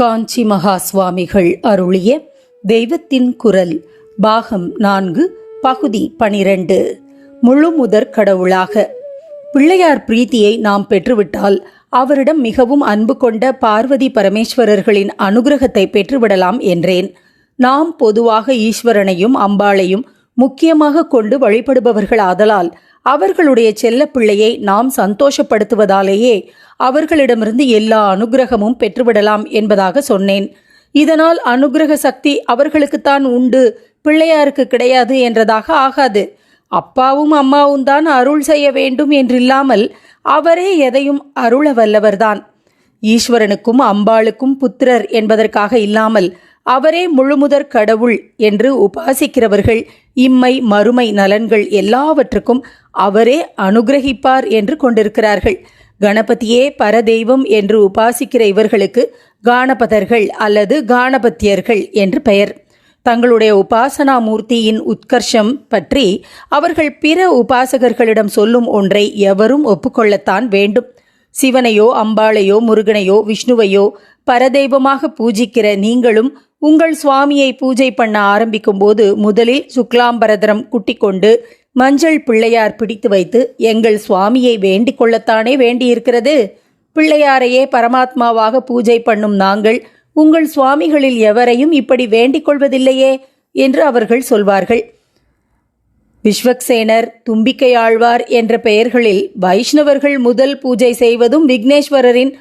காஞ்சி மகா சுவாமிகள் அருளிய தெய்வத்தின் குரல் பாகம் நான்கு பகுதி பனிரெண்டு. முழு முதற் கடவுளாக. பிள்ளையார் பிரீத்தியை நாம் பெற்றுவிட்டால் அவரிடம் மிகவும் அன்பு கொண்ட பார்வதி பரமேஸ்வரர்களின் அனுகிரகத்தை பெற்றுவிடலாம் என்றேன். நாம் பொதுவாக ஈஸ்வரனையும் அம்பாளையும் முக்கியமாக கொண்டு வழிபடுபவர்கள் ஆதலால் அவர்களுடைய செல்லப்பிள்ளையை நாம் சந்தோஷப்படுத்துவதாலேயே அவர்களிடமிருந்து எல்லா அனுகிரகமும் பெற்றுவிடலாம் என்பதாக சொன்னேன். இதனால் அனுகிரக சக்தி அவர்களுக்குத்தான் உண்டு பிள்ளையாருக்கு கிடையாது என்றதாக ஆகாது. அப்பாவும் அம்மாவும் தான் அருள் செய்ய வேண்டும் என்றில்லாமல் அவரே எதையும் அருள வல்லவர்தான். ஈஸ்வரனுக்கும் அம்பாளுக்கும் புத்திரர் என்பதற்காக இல்லாமல் அவரே முழுமுதற் கடவுள் என்று உபாசிக்கிறவர்கள் இம்மை மறுமை நலன்கள் எல்லாவற்றுக்கும் அவரே அனுகிரகிப்பார் என்று கொண்டிருக்கிறார்கள். கணபதியே பரதெய்வம் என்று உபாசிக்கிற இவர்களுக்கு காணபதர்கள் அல்லது காணபத்தியர்கள் என்று பெயர். தங்களுடைய உபாசனா மூர்த்தியின் உத்கர்ஷம் பற்றி அவர்கள் பிற உபாசகர்களிடம் சொல்லும் ஒன்றை எவரும் ஒப்புக்கொள்ளத்தான் வேண்டும். சிவனையோ அம்பாளையோ முருகனையோ விஷ்ணுவையோ பரதெய்வமாக பூஜிக்கிற நீங்களும் உங்கள் சுவாமியை பூஜை பண்ண ஆரம்பிக்கும் போது முதலில் சுக்லாம்பரதரம் குட்டிக்கொண்டு மஞ்சள் பிள்ளையார் பிடித்து வைத்து எங்கள் சுவாமியை வேண்டிக் கொள்ளத்தானே வேண்டியிருக்கிறது? பிள்ளையாரையே பரமாத்மாவாக பூஜை பண்ணும் நாங்கள் உங்கள் சுவாமிகளில் எவரையும் இப்படி வேண்டிக் கொள்வதில்லையே? என்று அவர்கள் சொல்வார்கள். விஸ்வக்சேனர் தும்பிக்கையாழ்வார் என்ற பெயர்களில் வைஷ்ணவர்கள் முதல் பூஜை செய்வதும் விக்னேஸ்வரரின்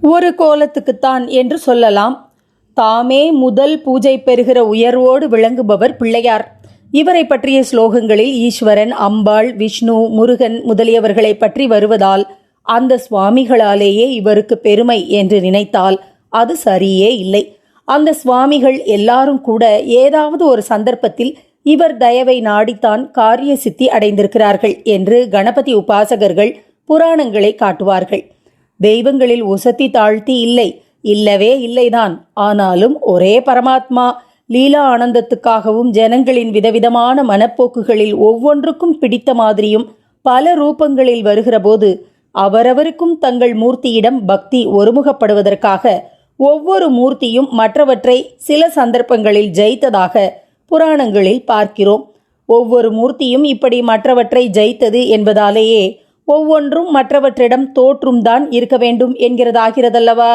ஒரு கோலத்துக்குத்தான் என்று சொல்லலாம். தாமே முதல் பூஜை பெறுகிற உயர்வோடு விளங்குபவர் பிள்ளையார். இவரை பற்றிய ஸ்லோகங்களில் ஈஸ்வரன் அம்பாள் விஷ்ணு முருகன் முதலியவர்களை பற்றி வருவதால் அந்த சுவாமிகளாலேயே இவருக்கு பெருமை என்று நினைத்தால் அது சரியே இல்லை. அந்த சுவாமிகள் எல்லாரும் கூட ஏதாவது ஒரு சந்தர்ப்பத்தில் இவர் தயவை நாடித்தான் காரிய சித்தி அடைந்திருக்கிறார்கள் என்று கணபதி உபாசகர்கள் புராணங்களை காட்டுவார்கள். தெய்வங்களில் உசத்தி தாழ்த்தி இல்லை. இல்லவே இல்லைதான். ஆனாலும் ஒரே பரமாத்மா லீலா ஆனந்தத்துக்காகவும் ஜனங்களின் விதவிதமான மனப்போக்குகளில் ஒவ்வொன்றுக்கும் பிடித்த மாதிரியும் பல ரூபங்களில் வருகிறபோது அவரவருக்கும் தங்கள் மூர்த்தியிடம் பக்தி ஒருமுகப்படுவதற்காக ஒவ்வொரு மூர்த்தியும் மற்றவற்றை சில சந்தர்ப்பங்களில் ஜெயித்ததாக புராணங்களில் பார்க்கிறோம். ஒவ்வொரு மூர்த்தியும் இப்படி மற்றவற்றை ஜெயித்தது என்பதாலேயே ஒவ்வொன்றும் மற்றவற்றிடம் தோற்றும் தான் இருக்க வேண்டும் என்கிறதாகிறதல்லவா?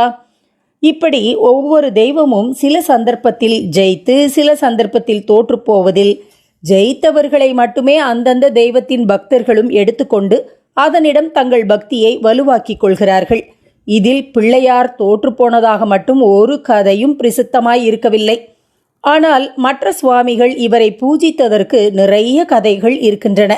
இப்படி ஒவ்வொரு தெய்வமும் சில சந்தர்ப்பத்தில் ஜெயித்து சில சந்தர்ப்பத்தில் தோற்றுப்போவதில் ஜெயித்தவர்களை மட்டுமே அந்தந்த தெய்வத்தின் பக்தர்களும் எடுத்துக்கொண்டு அதனிடம் தங்கள் பக்தியை வலுவாக்கிக் கொள்கிறார்கள். இதில் பிள்ளையார் தோற்றுப்போனதாக மட்டும் ஒரு கதையும் பிரசித்தமாய் இருக்கவில்லை. ஆனால் மற்ற சுவாமிகள் இவரை பூஜித்ததற்கு நிறைய கதைகள் இருக்கின்றன.